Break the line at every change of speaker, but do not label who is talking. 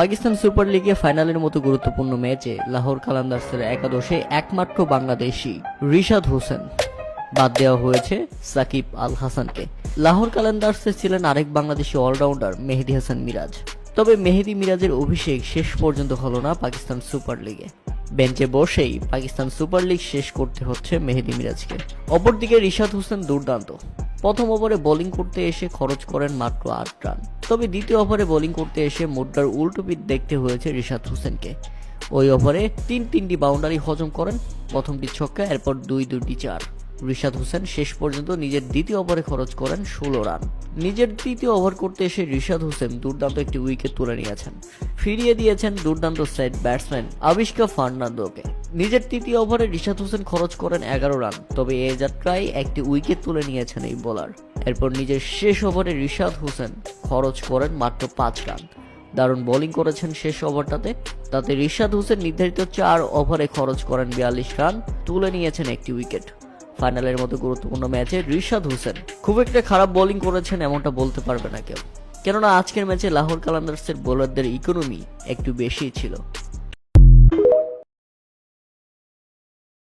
Pakistan super লিগে ফাইনালের মতো গুরুত্বপূর্ণ ম্যাচে লাহোর কালান্দার্সের একাদশে একমাত্র বাংলাদেশি রিশাদ হোসেন। বাদ দেওয়া হয়েছে সাকিব আল হাসানকে লাহোর কালান্দার্সে ছিলেন আরেক বাংলাদেশি অলরাউন্ডার, মেহেদি হাসান মিরাজ। তবে মেহেদি মিরাজের অভিষেক শেষ পর্যন্ত হলো না পাকিস্তান সুপার লিগে। বেঞ্চে বসেই পাকিস্তান সুপার লিগ শেষ করতে হচ্ছে মেহেদি মিরাজকে। অপরদিকে রিশাদ হোসেন দুর্দান্ত। প্রথম ওভারে বোলিং করতে এসে খরচ করেন মাত্র আট রান। তবে দ্বিতীয় ওভারে বোলিং করতে এসে মুদ্রার উল্টো পিঠ দেখতে হয়েছে রিশাদ হোসেনকে। ওই ওভারে তিন তিনটি বাউন্ডারি হজম করেন, প্রথমটি ছক্কা, এরপর দুই দুটি চার। রিশাদ হোসেন শেষ পর্যন্ত নিজের দ্বিতীয় ওভারে খরচ করেন ষোলো রান। নিজের তৃতীয় ওভার করতে এসে রিশাদ হোসেন দুর্দান্ত একটি উইকেট তুলে নিয়েছেন। ফিরিয়ে দিয়েছেন দুর্দান্ত সেট ব্যাটসম্যান আবিষ্কা ফার্নান্দোকে। নিজের তৃতীয় ওভারে রিশাদ হোসেন খরচ করেন এগারো রান, তবে এ যাত্রায় একটি উইকেট তুলে নিয়েছেন এই বোলার। এরপর নিজের শেষ ওভারে রিশাদ হোসেন খরচ করেন মাত্র পাঁচ রান। দারুণ বোলিং করেছেন শেষ ওভারটাতে, তাতে রিশাদ হোসেন নির্ধারিত চার ওভারে খরচ করেন বিয়াল্লিশ রান, তুলে নিয়েছেন একটি উইকেট। ফাইনালের মতো গুরুত্বপূর্ণ ম্যাচে রিশাদ হোসেন খুব একটা খারাপ বোলিং করেছেন এমনটা বলতে পারবে না কেউ। কেননা আজকের ম্যাচে লাহোর কালান্দার্সের বোলারদের ইকোনমি একটু বেশি ছিল।